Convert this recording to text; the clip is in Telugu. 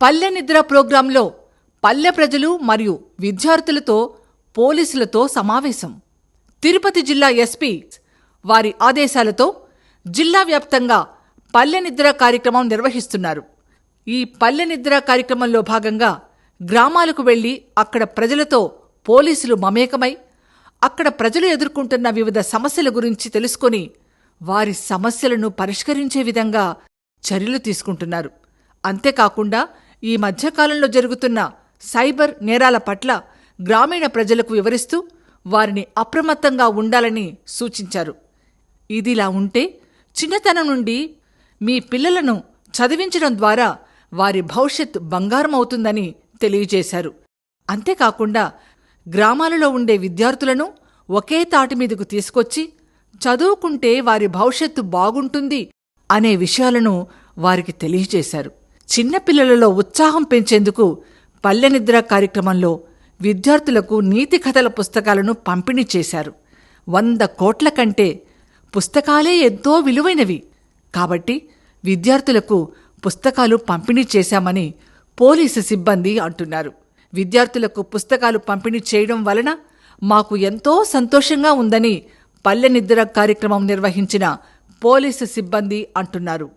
పల్లె నిద్ర ప్రోగ్రాంలో పల్లె ప్రజలు మరియు విద్యార్థులతో పోలీసులతో సమావేశం. తిరుపతి జిల్లా ఎస్పీ వారి ఆదేశాలతో జిల్లా వ్యాప్తంగా పల్లె నిద్ర కార్యక్రమం నిర్వహిస్తున్నారు. ఈ పల్లె నిద్ర కార్యక్రమంలో భాగంగా గ్రామాలకు వెళ్ళి అక్కడ ప్రజలతో పోలీసులు మమేకమై అక్కడ ప్రజలు ఎదుర్కొంటున్న వివిధ సమస్యల గురించి తెలుసుకొని వారి సమస్యలను పరిష్కరించే విధంగా చర్యలు తీసుకుంటున్నారు. అంతేకాకుండా ఈ మధ్యకాలంలో జరుగుతున్న సైబర్ నేరాల పట్ల గ్రామీణ ప్రజలకు వివరిస్తూ వారిని అప్రమత్తంగా ఉండాలని సూచించారు. ఇదిలా ఉంటే చిన్నతనం నుండి మీ పిల్లలను చదివించడం ద్వారా వారి భవిష్యత్ బంగారం అవుతుందని తెలియజేశారు. అంతేకాకుండా గ్రామాలలో ఉండే విద్యార్థులను ఒకే తాటి మీదకు తీసుకొచ్చి చదువుకుంటే వారి భవిష్యత్తు బాగుంటుంది అనే విషయాలను వారికి తెలియజేశారు. చిన్నపిల్లలలో ఉత్సాహం పెంచేందుకు పల్లె నిద్ర కార్యక్రమంలో విద్యార్థులకు నీతి కథల పుస్తకాలను పంపిణీ చేశారు. వంద కోట్ల కంటే పుస్తకాలే ఎంతో విలువైనవి. కాబట్టి విద్యార్థులకు పుస్తకాలు పంపిణీ చేశామని పోలీసు సిబ్బంది అంటున్నారు. విద్యార్థులకు పుస్తకాలు పంపిణీ చేయడం వలన మాకు ఎంతో సంతోషంగా ఉందని పల్లె నిద్ర కార్యక్రమం నిర్వహించిన పోలీసు సిబ్బంది అంటున్నారు.